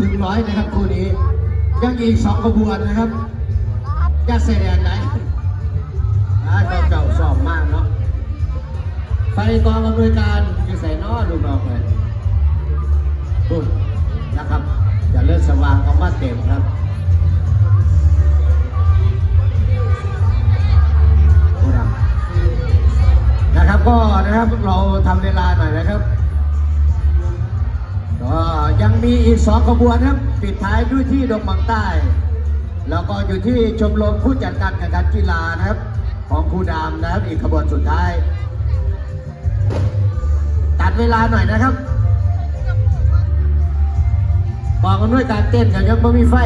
ถึงร้อยนะครับคู่นี้ ยังอีกสองขบวนนะครับจะแสดงไหนอ่าเก่าๆสอบมากเนาะไฟกองอำนวยการจะใส่นอลูกน้องเลยปุ๊บนะครับเจะเลิศสว่างออกมาเต็มครับโอ้ดำนะครับก็นะครับเราทำเวลาหน่อยนะครับ ยังมีอีกสองขบวนครับปิดท้ายด้วยที่ดงบางใต้ แล้วก็อยู่ที่ชมรมผู้จัดการแข่งขันกีฬานะครับ ของครูดามนะครับอีกขบวนสุดท้าย ตัดเวลาหน่อยนะครับบอกกันด้วยการเต้นกันยังไม่มีไฟ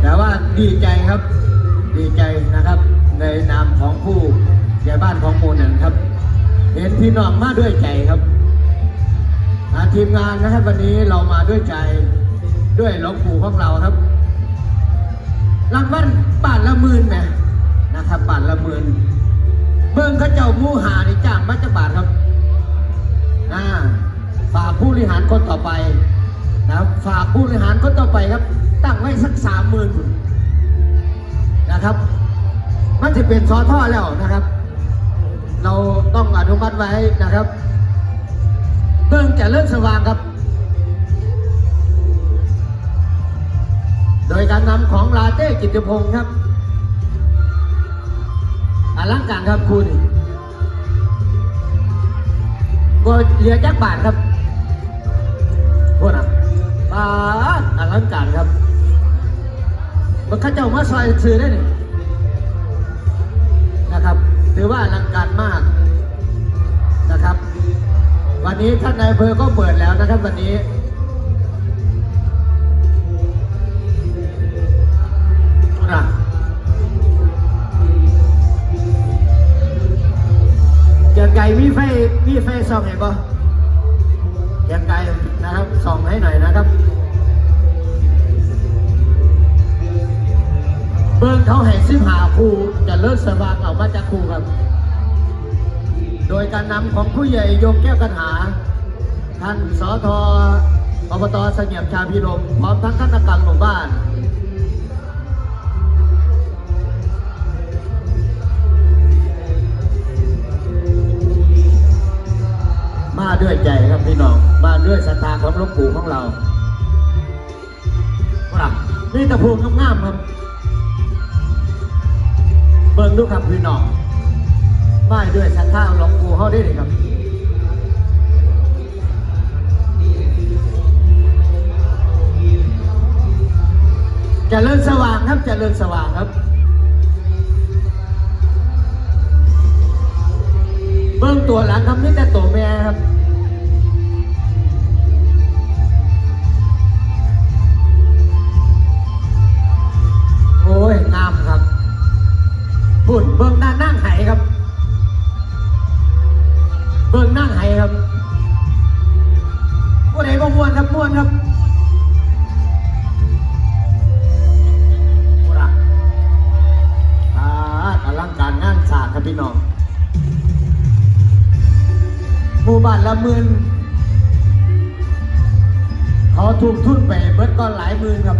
แต่ว่าดีใจครับ พี่น้องมาด้วยใจครับทีมงานนะครับวันนี้เรามาด้วยใจด้วยหลวงปู่ของเราครับรางวัลบาทละหมื่นนะนะครับบาทละหมื่นเบิ้งเขาเจ้ามูหาในจ้างมาจากบาทครับอ่าฝากผู้บริหารคนต่อไปนะครับฝากผู้บริหารคนต่อไปครับ ตั้งไว้สักสามหมื่นนะครับ มันจะเป็นซอท่อแล้วนะครับ เราต้องอนุมัติไว้นะครับ เบื้องจะเริ่มสว่างครับ โดยการนำของลาเต้กิติพงศ์ครับอลังการครับคุณก็เหลือจักบาทครับโอ้นะบาทอลังการครับมันข้าเจ้ามาซอยซื้อได้นี่ ถือว่าอลังการมากนะครับ วันนี้ท่านนายอำเภอก็เปิดแล้วนะครับวันนี้นะเกียงไก่มีไฟมีไฟส่องไงบ่เกียงไก่นะครับส่องให้หน่อยนะครับ เขาให้ซิมหาครูจะเลิศสว่างออกมาจากครูครับ โดยการนำของผู้ใหญ่โยงแก้วกันหา ท่านสอทอบตเสงี่ยมชาพิรมพร้อมทั้งคณะกรรมหมู่บ้านมาด้วยใจครับพี่น้องมาด้วยศรัทธาของหลวงปู่ของเราว่านี่ตะพูงงามๆครับ บิ่งดูครับพี่น้องมาด้วยศรัทธาของหลวงปู่เขาได้เลยครับจเจริญสว่างครับจเจริญสว่างครับ เบื้องตัวหลังครับนี่แต่ตัวแม่ครับ เบื้องนั่งไหครับผู้ใดก็ม้วนครับม้วนครับโอ้ละอ่าอลังการงานสางครับพี่น้องหมู่บ้านละหมื่นเขาถูกทุนไปเบิดก็หลายหมื่นครับ